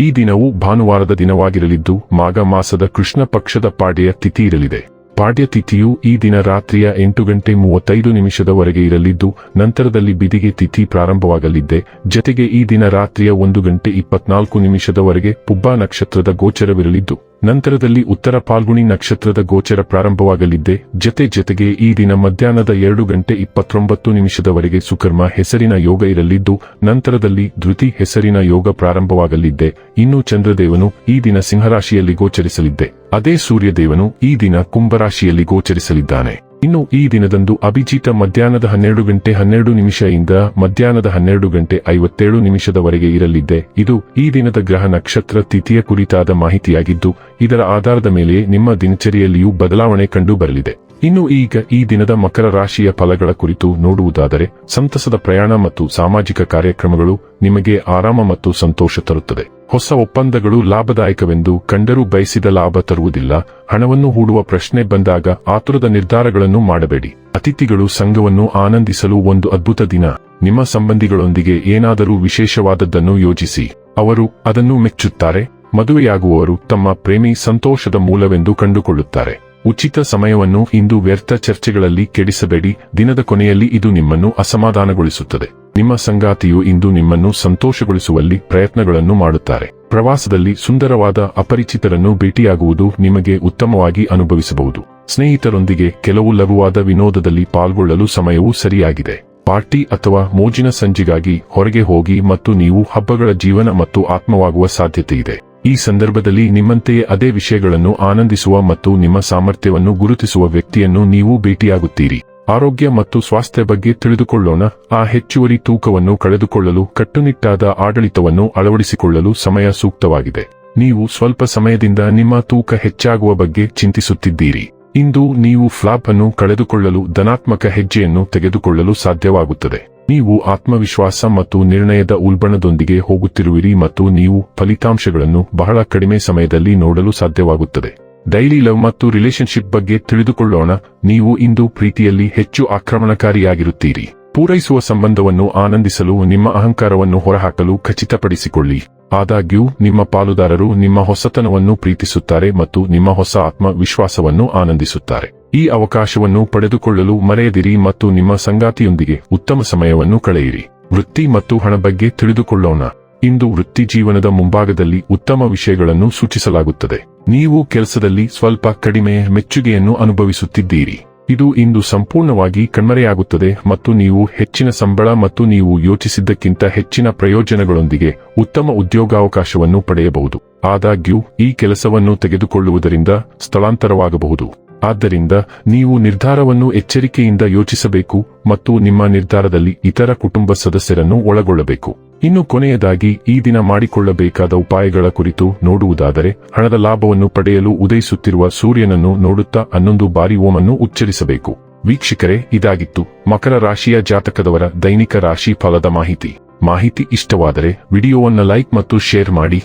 ಈ ದಿನವು ಭಾನುವಾರದ ದಿನವಾಗಿರಲಿದ್ದು ಮಾಘ ಮಾಸದ ಕೃಷ್ಣ ಪಕ್ಷದ ಪಾಡ್ಯ ತಿಥಿ ಇರಲಿದೆ. ಪಾಡ್ಯ ತಿಥಿಯು ಈ ದಿನ ರಾತ್ರಿಯ ಎಂಟು ಗಂಟೆ ಮೂವತ್ತೈದು ನಿಮಿಷದವರೆಗೆ ಇರಲಿದ್ದು ನಂತರದಲ್ಲಿ ಬಿದಿಗೆ ತಿಥಿ ಪ್ರಾರಂಭವಾಗಲಿದ್ದೆ. ಜತೆಗೆ ಈ ದಿನ ರಾತ್ರಿಯ ಒಂದು ಗಂಟೆ ಇಪ್ಪತ್ನಾಲ್ಕು ನಿಮಿಷದವರೆಗೆ ಪುಬ್ಬಾ ನಕ್ಷತ್ರದ ಗೋಚರವಿರಲಿದ್ದು ನಂತರದಲ್ಲಿ ಉತ್ತರ ಪಾಲ್ಗುಣಿ ನಕ್ಷತ್ರದ ಗೋಚರ ಪ್ರಾರಂಭವಾಗಲಿದ್ದೆ. ಜತೆ ಜತೆಗೆ ಈ ದಿನ ಮಧ್ಯಾಹ್ನದ ಎರಡು ಗಂಟೆ ಇಪ್ಪತ್ತೊಂಬತ್ತು ನಿಮಿಷದವರೆಗೆ ಸುಕರ್ಮ ಹೆಸರಿನ ಯೋಗ ಇರಲಿದ್ದು, ನಂತರದಲ್ಲಿ ಧೃತಿ ಹೆಸರಿನ ಯೋಗ ಪ್ರಾರಂಭವಾಗಲಿದ್ದೆ. ಇನ್ನು ಚಂದ್ರದೇವನು ಈ ದಿನ ಸಿಂಹರಾಶಿಯಲ್ಲಿ ಗೋಚರಿಸಲಿದ್ದೆ. ಅದೇ ಸೂರ್ಯದೇವನು ಈ ದಿನ ಕುಂಭರಾಶಿಯಲ್ಲಿ ಗೋಚರಿಸಲಿದ್ದಾನೆ. ಇನ್ನು ಈ ದಿನದಂದು ಅಭಿಜಿತ ಮಧ್ಯಾಹ್ನದ ಹನ್ನೆರಡು ಗಂಟೆ ಹನ್ನೆರಡು ನಿಮಿಷದಿಂದ ಮಧ್ಯಾಹ್ನದ ಹನ್ನೆರಡು ಗಂಟೆ ಐವತ್ತೇಳು ನಿಮಿಷದವರೆಗೆ ಇರಲಿದ್ದೆ. ಇದು ಈ ದಿನದ ಗ್ರಹ ನಕ್ಷತ್ರ ತಿಥಿಯ ಕುರಿತಾದ ಮಾಹಿತಿಯಾಗಿದ್ದು, ಇದರ ಆಧಾರದ ಮೇಲೆ ನಿಮ್ಮ ದಿನಚರಿಯಲ್ಲಿಯೂ ಬದಲಾವಣೆ ಕಂಡು ಬರಲಿದೆ. ಇನ್ನು ಈಗ ಈ ದಿನದ ಮಕರ ರಾಶಿಯ ಫಲಗಳ ಕುರಿತು ನೋಡುವುದಾದರೆ, ಸಂತಸದ ಪ್ರಯಾಣ ಮತ್ತು ಸಾಮಾಜಿಕ ಕಾರ್ಯಕ್ರಮಗಳು ನಿಮಗೆ ಆರಾಮ ಮತ್ತು ಸಂತೋಷ ತರುತ್ತದೆ. ಹೊಸ ಒಪ್ಪಂದಗಳು ಲಾಭದಾಯಕವೆಂದು ಕಂಡರೂ ಬಯಸಿದ ಲಾಭ ತರುವುದಿಲ್ಲ. ಹಣವನ್ನು ಹೂಡುವ ಪ್ರಶ್ನೆ ಬಂದಾಗ ಆತುರದ ನಿರ್ಧಾರಗಳನ್ನು ಮಾಡಬೇಡಿ. ಅತಿಥಿಗಳು ಸಂಘವನ್ನು ಆನಂದಿಸಲು ಒಂದು ಅದ್ಭುತ ದಿನ. ನಿಮ್ಮ ಸಂಬಂಧಿಗಳೊಂದಿಗೆ ಏನಾದರೂ ವಿಶೇಷವಾದದ್ದನ್ನು ಯೋಜಿಸಿ ಅವರು ಅದನ್ನು ಮೆಚ್ಚುತ್ತಾರೆ. ಮದುವೆಯಾಗುವವರು ತಮ್ಮ ಪ್ರೇಮಿ ಸಂತೋಷದ ಮೂಲವೆಂದು ಕಂಡುಕೊಳ್ಳುತ್ತಾರೆ. ಉಚಿತ ಸಮಯವನ್ನು ಇಂದು ವ್ಯರ್ಥ ಚರ್ಚೆಗಳಲ್ಲಿ ಕೆಡಿಸಬೇಡಿ. ದಿನದ ಕೊನೆಯಲ್ಲಿ ಇದು ನಿಮ್ಮನ್ನು ಅಸಮಾಧಾನಗೊಳಿಸುತ್ತದೆ. ನಿಮ್ಮ ಸಂಗಾತಿಯು ಇಂದು ನಿಮ್ಮನ್ನು ಸಂತೋಷಗೊಳಿಸುವಲ್ಲಿ ಪ್ರಯತ್ನಗಳನ್ನು ಮಾಡುತ್ತಾರೆ. ಪ್ರವಾಸದಲ್ಲಿ ಸುಂದರವಾದ ಅಪರಿಚಿತರನ್ನು ಭೇಟಿಯಾಗುವುದು ನಿಮಗೆ ಉತ್ತಮವಾಗಿ ಅನುಭವಿಸಬಹುದು. ಸ್ನೇಹಿತರೊಂದಿಗೆ ಕೆಲವು ಲಘುವಾದ ವಿನೋದದಲ್ಲಿ ಪಾಲ್ಗೊಳ್ಳಲು ಸಮಯವೂ ಸರಿಯಾಗಿದೆ. ಪಾರ್ಟಿ ಅಥವಾ ಮೋಜಿನ ಸಂಜೆಗಾಗಿ ಹೊರಗೆ ಹೋಗಿ ಮತ್ತು ನೀವು ಹಬ್ಬಗಳ ಜೀವನ ಮತ್ತು ಆತ್ಮವಾಗುವ ಸಾಧ್ಯತೆಯಿದೆ ಈ ಸಂದರ್ಭದಲ್ಲಿ ನಿಮ್ಮಂತೆಯೇ ಅದೇ ವಿಷಯಗಳನ್ನು ಆನಂದಿಸುವ ಮತ್ತು ನಿಮ್ಮ ಸಾಮರ್ಥ್ಯವನ್ನು ಗುರುತಿಸುವ ವ್ಯಕ್ತಿಯನ್ನು ನೀವು ಭೇಟಿಯಾಗುತ್ತೀರಿ. ಆರೋಗ್ಯ ಮತ್ತು ಸ್ವಾಸ್ಥ್ಯ ಬಗ್ಗೆ ತಿಳಿದುಕೊಳ್ಳೋಣ. ಆ ಹೆಚ್ಚುವರಿ ತೂಕವನ್ನು ಕಳೆದುಕೊಳ್ಳಲು, ಕಟ್ಟುನಿಟ್ಟಾದ ಆಡಳಿತವನ್ನು ಅಳವಡಿಸಿಕೊಳ್ಳಲು ಸಮಯ ಸೂಕ್ತವಾಗಿದೆ. ನೀವು ಸ್ವಲ್ಪ ಸಮಯದಿಂದ ನಿಮ್ಮ ತೂಕ ಹೆಚ್ಚಾಗುವ ಬಗ್ಗೆ ಚಿಂತಿಸುತ್ತಿದ್ದೀರಿ. ಇಂದು ನೀವು ಫ್ಲಾಪ್ ಅನ್ನು ಕಳೆದುಕೊಳ್ಳಲು ಧನಾತ್ಮಕ ಹೆಜ್ಜೆಯನ್ನು ತೆಗೆದುಕೊಳ್ಳಲು ಸಾಧ್ಯವಾಗುತ್ತದೆ. ನೀವು ಆತ್ಮವಿಶ್ವಾಸ ಮತ್ತು ನಿರ್ಣಯದ ಉಲ್ಬಣದೊಂದಿಗೆ ಹೋಗುತ್ತಿರುವಿರಿ ಮತ್ತು ನೀವು ಫಲಿತಾಂಶಗಳನ್ನು ಬಹಳ ಕಡಿಮೆ ಸಮಯದಲ್ಲಿ ನೋಡಲು ಸಾಧ್ಯವಾಗುತ್ತದೆ. ಡೈಲಿ ಲವ್ ಮತ್ತು ರಿಲೇಶನ್ಶಿಪ್ ಬಗ್ಗೆ ತಿಳಿದುಕೊಳ್ಳೋಣ. ನೀವು ಇಂದು ಪ್ರೀತಿಯಲ್ಲಿ ಹೆಚ್ಚು ಆಕ್ರಮಣಕಾರಿಯಾಗಿರುತ್ತೀರಿ. ಪೂರೈಸುವ ಸಂಬಂಧವನ್ನು ಆನಂದಿಸಲು ನಿಮ್ಮ ಅಹಂಕಾರವನ್ನು ಹೊರಹಾಕಲು ಖಚಿತಪಡಿಸಿಕೊಳ್ಳಿ. ಆದಾಗ್ಯೂ, ನಿಮ್ಮ ಪಾಲುದಾರರು ನಿಮ್ಮ ಹೊಸತನವನ್ನು ಪ್ರೀತಿಸುತ್ತಾರೆ ಮತ್ತು ನಿಮ್ಮ ಹೊಸ ಆತ್ಮವಿಶ್ವಾಸವನ್ನು ಆನಂದಿಸುತ್ತಾರೆ. ಈ ಅವಕಾಶವನ್ನು ಪಡೆದುಕೊಳ್ಳಲು ಮರೆಯದಿರಿ ಮತ್ತು ನಿಮ್ಮ ಸಂಗಾತಿಯೊಂದಿಗೆ ಉತ್ತಮ ಸಮಯವನ್ನು ಕಳೆಯಿರಿ. ವೃತ್ತಿ ಮತ್ತು ಹಣ ಬಗ್ಗೆ ತಿಳಿದುಕೊಳ್ಳೋಣ. ಇಂದು ವೃತ್ತಿ ಜೀವನದ ಮುಂಭಾಗದಲ್ಲಿ ಉತ್ತಮ ವಿಷಯಗಳನ್ನು ಸೂಚಿಸಲಾಗುತ್ತದೆ. ನೀವು ಕೆಲಸದಲ್ಲಿ ಸ್ವಲ್ಪ ಕಡಿಮೆ ಮೆಚ್ಚುಗೆಯನ್ನು ಅನುಭವಿಸುತ್ತಿದ್ದೀರಿ. ಇದು ಇಂದು ಸಂಪೂರ್ಣವಾಗಿ ಕಣ್ಮರೆಯಾಗುತ್ತದೆ ಮತ್ತು ನೀವು ಹೆಚ್ಚಿನ ಸಂಬಳ ಮತ್ತು ನೀವು ಯೋಚಿಸಿದ್ದಕ್ಕಿಂತ ಹೆಚ್ಚಿನ ಪ್ರಯೋಜನಗಳೊಂದಿಗೆ ಉತ್ತಮ ಉದ್ಯೋಗಾವಕಾಶವನ್ನು ಪಡೆಯಬಹುದು. ಆದಾಗ್ಯೂ, ಈ ಕೆಲಸವನ್ನು ತೆಗೆದುಕೊಳ್ಳುವುದರಿಂದ ಸ್ಥಳಾಂತರವಾಗಬಹುದು. ಆದ್ದರಿಂದ ನೀವು ನಿರ್ಧಾರವನ್ನು ಎಚ್ಚರಿಕೆಯಿಂದ ಯೋಚಿಸಬೇಕು ಮತ್ತು ನಿಮ್ಮ ನಿರ್ಧಾರದಲ್ಲಿ ಇತರ ಕುಟುಂಬ ಸದಸ್ಯರನ್ನು ಒಳಗೊಳ್ಳಬೇಕು. ಇನ್ನು ಕೊನೆಯದಾಗಿ, ಈ ದಿನ ಮಾಡಿಕೊಳ್ಳಬೇಕಾದ ಉಪಾಯಗಳ ಕುರಿತು ನೋಡುವುದಾದರೆ, ಹಣದ ಲಾಭವನ್ನು ಪಡೆಯಲು ಉದಯಿಸುತ್ತಿರುವ ಸೂರ್ಯನನ್ನು ನೋಡುತ್ತಾ ಹನ್ನೊಂದು ಬಾರಿ ಓಮನ್ನು ಉಚ್ಚರಿಸಬೇಕು. ವೀಕ್ಷಕರೇ, ಇದಾಗಿತ್ತು ಮಕರ ರಾಶಿಯ ಜಾತಕದವರ ದೈನಿಕ ರಾಶಿ ಫಲದ ಮಾಹಿತಿ. ಮಾಹಿತಿ ಇಷ್ಟವಾದರೆ ವಿಡಿಯೋವನ್ನು ಲೈಕ್ ಮತ್ತು ಶೇರ್ ಮಾಡಿ.